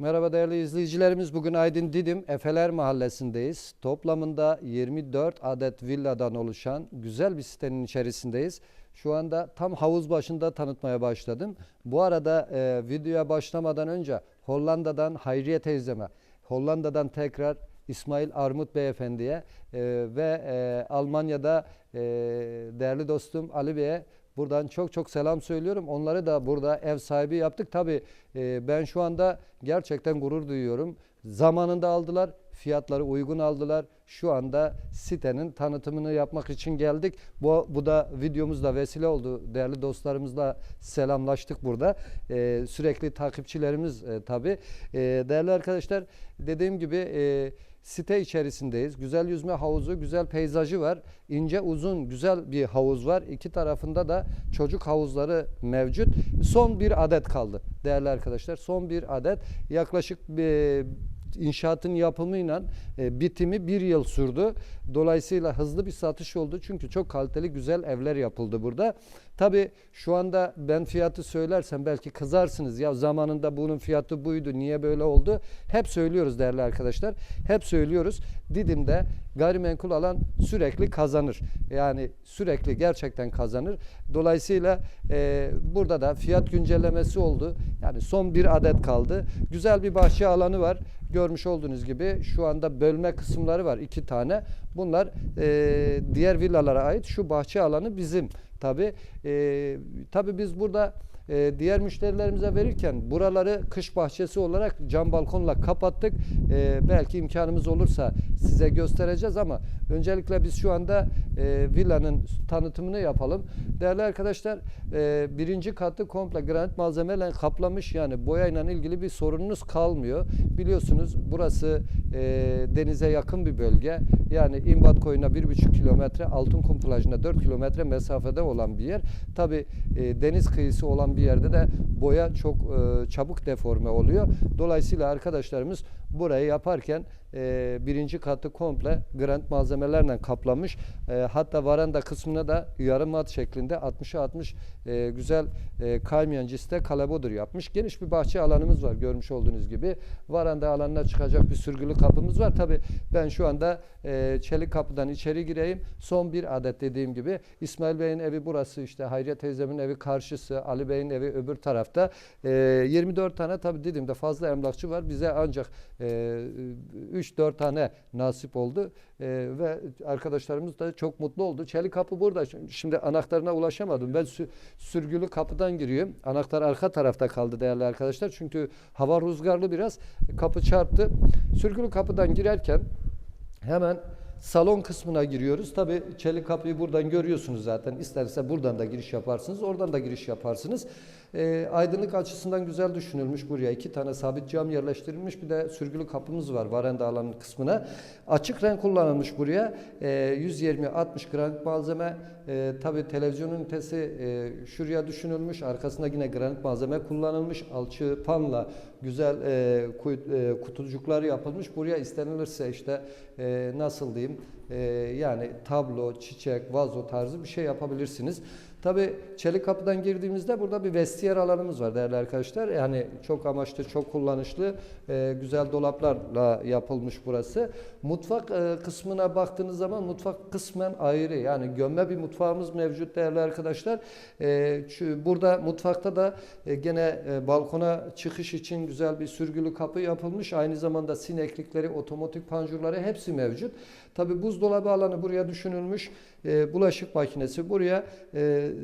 Merhaba değerli izleyicilerimiz. Bugün Aydın Didim Efeler Mahallesi'ndeyiz. Toplamında 24 adet villadan oluşan güzel bir sitenin içerisindeyiz. Şu anda tam havuz başında tanıtmaya başladım. Bu arada e, videoya başlamadan önce Hollanda'dan Hayriye teyzeme, Hollanda'dan tekrar İsmail Armut beyefendiye e, ve e, Almanya'da e, değerli dostum Ali Bey'e Buradan çok çok selam söylüyorum. Onları da burada ev sahibi yaptık. Tabii e, ben şu anda gerçekten gurur duyuyorum. Zamanında aldılar, fiyatları uygun aldılar. Şu anda sitenin tanıtımını yapmak için geldik. Bu, bu da videomuzda vesile oldu. Değerli dostlarımızla selamlaştık burada. E, sürekli takipçilerimiz e, tabii. E, değerli arkadaşlar dediğim gibi site içerisindeyiz. Güzel yüzme havuzu, güzel peyzajı var. İnce uzun güzel bir havuz var. İki tarafında da çocuk havuzları mevcut. Son bir adet kaldı değerli arkadaşlar. Son bir adet yaklaşık bir inşaatın yapımıyla e, bitimi bir yıl sürdü. Dolayısıyla hızlı bir satış oldu. Çünkü çok kaliteli güzel evler yapıldı burada. Tabi şu anda ben fiyatı söylersem belki kızarsınız. Ya zamanında bunun fiyatı buydu. Niye böyle oldu? Hep söylüyoruz değerli arkadaşlar. Hep söylüyoruz. Didim'de gayrimenkul alan sürekli kazanır. Yani sürekli gerçekten kazanır. Dolayısıyla e, burada da fiyat güncellemesi oldu. Yani son bir adet kaldı. Güzel bir bahçe alanı var. Görmüş olduğunuz gibi şu anda bölme kısımları var iki tane. Bunlar e, diğer villalara ait. Şu bahçe alanı bizim. Tabi e, tabi biz burada e, diğer müşterilerimize verirken buraları kış bahçesi olarak cam balkonla kapattık. E, belki imkanımız olursa size göstereceğiz ama öncelikle biz şu anda e, villanın tanıtımını yapalım. Değerli arkadaşlar e, birinci katı komple granit malzemeyle kaplamış yani boyayla ilgili bir sorununuz kalmıyor. Biliyorsunuz burası e, denize yakın bir bölge. Yani İmbat Koyu'na 1,5 kilometre, Altınkum plajına 4 kilometre mesafede olan bir yer. Tabi e, deniz kıyısı olan bir yerde de boya çok e, çabuk deforme oluyor. Dolayısıyla arkadaşlarımız burayı yaparken e, birinci katı komple granit malzemelerle kaplamış. E, hatta varanda kısmına da yarım mat şeklinde 60'a 60 e, güzel e, kaymayan ciste kalabodur yapmış. Geniş bir bahçe alanımız var görmüş olduğunuz gibi. Varanda alanına çıkacak bir sürgülü kapımız var. Tabi ben şu anda e, çelik kapıdan içeri gireyim. Son bir adet dediğim gibi İsmail Bey'in evi burası işte Hayriye teyzemin evi karşısı Ali Bey'in evi öbür tarafta. E, 24 tane tabi Didim'de fazla emlakçı var. Bize ancak 3-4 tane nasip oldu E, ve arkadaşlarımız da çok mutlu oldu. Çelik kapı burada. Şimdi anahtarına ulaşamadım. Ben sü- sürgülü kapıdan giriyorum. Anahtar arka tarafta kaldı değerli arkadaşlar. Çünkü hava rüzgarlı biraz. Kapı çarptı. Sürgülü kapıdan girerken hemen salon kısmına giriyoruz. Tabi çelik kapıyı buradan görüyorsunuz zaten. İsterse buradan da giriş yaparsınız, oradan da giriş yaparsınız. E, aydınlık açısından güzel düşünülmüş buraya. iki tane sabit cam yerleştirilmiş. Bir de sürgülü kapımız var varanda alanı kısmına. Açık renk kullanılmış buraya. E, 120-60 granit malzeme. E, tabi televizyon ünitesi e, şuraya düşünülmüş. Arkasında yine granit malzeme kullanılmış. Alçı panla güzel e, e, kutucuklar yapılmış. Buraya istenilirse işte e, nasıl diyeyim e, yani tablo, çiçek, vazo tarzı bir şey yapabilirsiniz. Tabi çelik kapıdan girdiğimizde burada bir vestiyer alanımız var değerli arkadaşlar. Yani çok amaçlı, çok kullanışlı, e, güzel dolaplarla yapılmış burası. Mutfak e, kısmına baktığınız zaman mutfak kısmen ayrı. Yani gömme bir mutfağımız mevcut değerli arkadaşlar. E, burada mutfakta da gene balkona çıkış için güzel bir sürgülü kapı yapılmış. Aynı zamanda sineklikleri, otomatik panjurları hepsi mevcut. Tabi buzdolabı alanı buraya düşünülmüş. Bulaşık makinesi buraya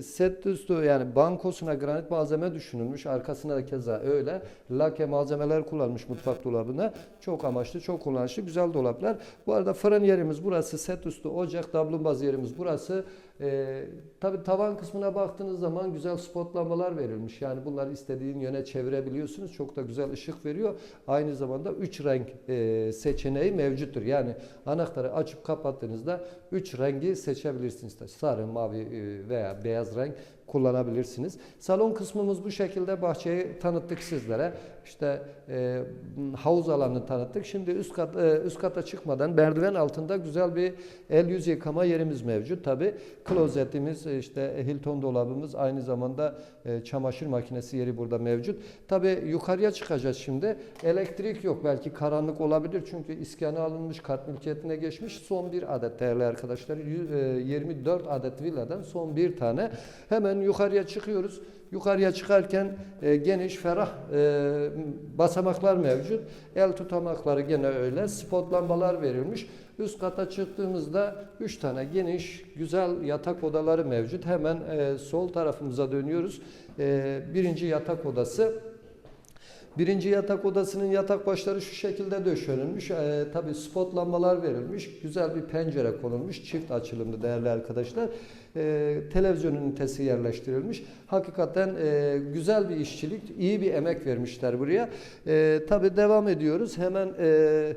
set üstü yani bankosuna granit malzeme düşünülmüş. Arkasına da keza öyle. Lake malzemeler kullanmış mutfak dolabına. Çok amaçlı, çok kullanışlı güzel dolaplar. Bu arada fırın yerimiz burası. Set üstü ocak, dablumbaz yerimiz burası. Ee, tabii tavan kısmına baktığınız zaman güzel spotlamalar verilmiş. Yani bunları istediğin yöne çevirebiliyorsunuz. Çok da güzel ışık veriyor. Aynı zamanda 3 renk e, seçeneği mevcuttur. Yani anahtarı açıp kapattığınızda 3 rengi seçebilirsiniz. Sarı, mavi e, veya beyaz renk kullanabilirsiniz. Salon kısmımız bu şekilde bahçeyi tanıttık sizlere. İşte e, havuz alanını tanıttık. Şimdi üst kat e, üst kata çıkmadan merdiven altında güzel bir el yüz yıkama yerimiz mevcut. Tabi klozetimiz, e, işte Hilton dolabımız, aynı zamanda e, çamaşır makinesi yeri burada mevcut. Tabi yukarıya çıkacağız şimdi. Elektrik yok. Belki karanlık olabilir çünkü iskana alınmış, kart mülkiyetine geçmiş. Son bir adet değerli arkadaşlar. Yü- e, 24 adet villadan son bir tane. Hemen yukarıya çıkıyoruz. Yukarıya çıkarken e, geniş, ferah e, basamaklar mevcut. El tutamakları gene öyle. Spot lambalar verilmiş. Üst kata çıktığımızda 3 tane geniş, güzel yatak odaları mevcut. Hemen e, sol tarafımıza dönüyoruz. E, birinci yatak odası. Birinci yatak odasının yatak başları şu şekilde döşenilmiş. Ee, tabii spot lambalar verilmiş. Güzel bir pencere konulmuş. Çift açılımlı değerli arkadaşlar. Ee, televizyon ünitesi yerleştirilmiş. Hakikaten e, güzel bir işçilik, iyi bir emek vermişler buraya. Ee, tabii devam ediyoruz. Hemen e,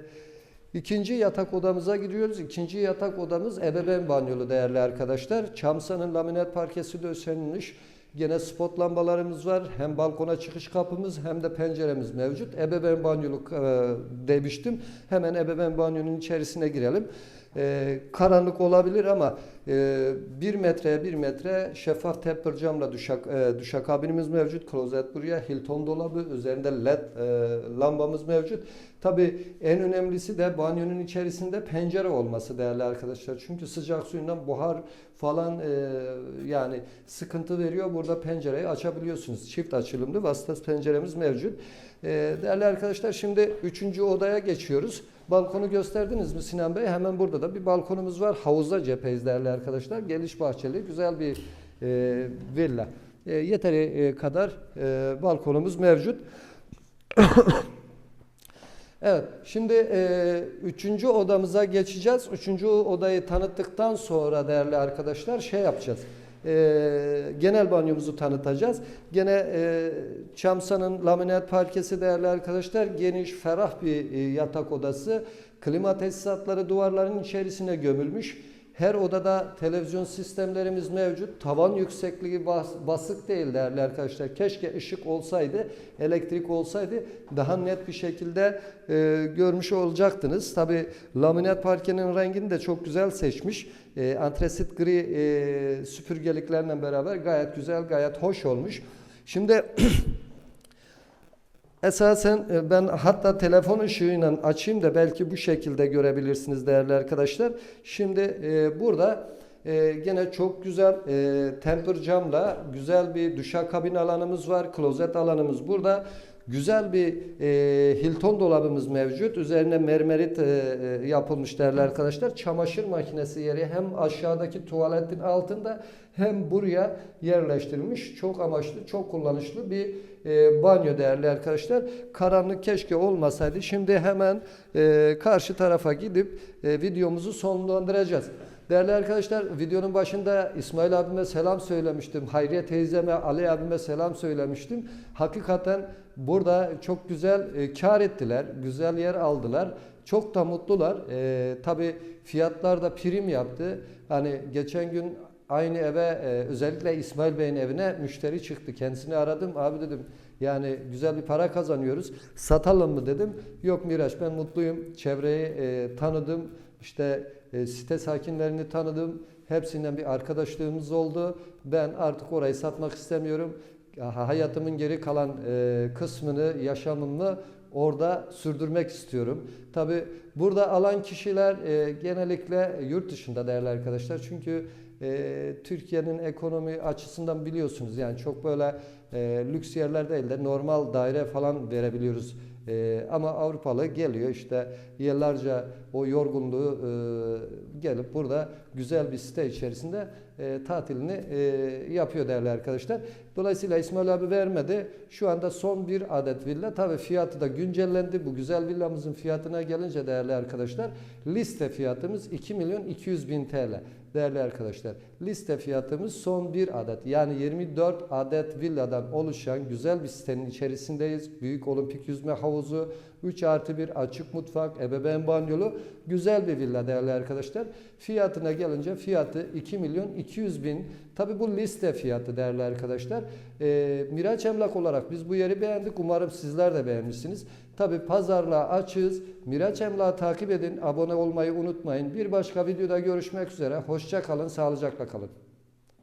İkinci yatak odamıza gidiyoruz. İkinci yatak odamız ebeveyn banyolu değerli arkadaşlar. Çamsanın laminat parkesi döşenilmiş. Gene spot lambalarımız var. Hem balkona çıkış kapımız hem de penceremiz mevcut. Ebeveyn banyolu e, demiştim. Hemen ebeveyn banyonun içerisine girelim. E, karanlık olabilir ama e, 1 metreye 1 metre şeffaf temper camla duşak, e, duşakabinimiz mevcut. Klozet buraya. Hilton dolabı. Üzerinde led e, lambamız mevcut. Tabii en önemlisi de banyonun içerisinde pencere olması değerli arkadaşlar. Çünkü sıcak suyundan buhar falan e, yani sıkıntı veriyor. Burada pencereyi açabiliyorsunuz. Çift açılımlı vasıtası penceremiz mevcut. E, değerli arkadaşlar şimdi üçüncü odaya geçiyoruz. Balkonu gösterdiniz mi Sinan Bey? Hemen burada da bir balkonumuz var. Havuzda cepheyiz değerli. Geniş bahçeli güzel bir e, villa. E, yeteri e, kadar e, balkonumuz mevcut. Evet, şimdi e, üçüncü odamıza geçeceğiz. Üçüncü odayı tanıttıktan sonra değerli arkadaşlar şey yapacağız. E, genel banyomuzu tanıtacağız. Gene e, Çamsa'nın laminat parkesi değerli arkadaşlar geniş, ferah bir e, yatak odası. Klima tesisatları duvarların içerisine gömülmüş. Her odada televizyon sistemlerimiz mevcut. Tavan yüksekliği bas- basık değil değerli arkadaşlar. Keşke ışık olsaydı, elektrik olsaydı daha net bir şekilde e, görmüş olacaktınız. Tabi laminat parkenin rengini de çok güzel seçmiş. E, antresit gri e, süpürgeliklerle beraber gayet güzel, gayet hoş olmuş. Şimdi Esasen e, ben hatta telefon ışığıyla açayım da belki bu şekilde görebilirsiniz değerli arkadaşlar. Şimdi e, burada e, gene çok güzel temper camla güzel bir duşakabin alanımız var. Klozet alanımız burada. Güzel bir e, Hilton dolabımız mevcut. Üzerine mermerit e, e, yapılmış değerli arkadaşlar. Çamaşır makinesi yeri hem aşağıdaki tuvaletin altında hem buraya yerleştirilmiş. Çok amaçlı, çok kullanışlı bir e, banyo değerli arkadaşlar. Karanlık keşke olmasaydı. Şimdi hemen e, karşı tarafa gidip e, videomuzu sonlandıracağız. Değerli arkadaşlar videonun başında İsmail abime selam söylemiştim. Hayriye teyzeme, Ali abime selam söylemiştim. Hakikaten burada çok güzel e, kar ettiler. Güzel yer aldılar. Çok da mutlular. E, Tabi fiyatlar da prim yaptı. Hani geçen gün aynı eve e, özellikle İsmail Bey'in evine müşteri çıktı. Kendisini aradım. Abi dedim yani güzel bir para kazanıyoruz. Satalım mı dedim. Yok Miraç ben mutluyum. Çevreyi e, tanıdım. İşte e, site sakinlerini tanıdım. Hepsinden bir arkadaşlığımız oldu. Ben artık orayı satmak istemiyorum. Ha- Hayatımın geri kalan e, kısmını, yaşamımı orada sürdürmek istiyorum. Tabi burada alan kişiler e, genellikle yurt dışında değerli arkadaşlar. Çünkü e, Türkiye'nin ekonomi açısından biliyorsunuz yani çok böyle e, lüks yerler değil de normal daire falan verebiliyoruz. E, ama Avrupalı geliyor işte yıllarca o yorgunluğu e, gelip burada güzel bir site içerisinde e, tatilini e, yapıyor değerli arkadaşlar. Dolayısıyla İsmail abi vermedi. Şu anda son bir adet villa. Tabi fiyatı da güncellendi. Bu güzel villamızın fiyatına gelince değerli arkadaşlar liste fiyatımız 2 milyon 200 bin TL. değerli arkadaşlar. Liste fiyatımız son bir adet. Yani 24 adet villadan oluşan güzel bir sitenin içerisindeyiz. Büyük olimpik yüzme havuzu, 3 artı 1 açık mutfak, ebeveyn banyolu güzel bir villa değerli arkadaşlar. Fiyatına gelince fiyatı 2 milyon 200 bin. Tabi bu liste fiyatı değerli arkadaşlar. Ee, Miraç Emlak olarak biz bu yeri beğendik. Umarım sizler de beğenmişsiniz. Tabi pazarlığa açığız. Miraç Emlak'ı takip edin. Abone olmayı unutmayın. Bir başka videoda görüşmek üzere. Hoşça kalın, sağlıcakla kalın.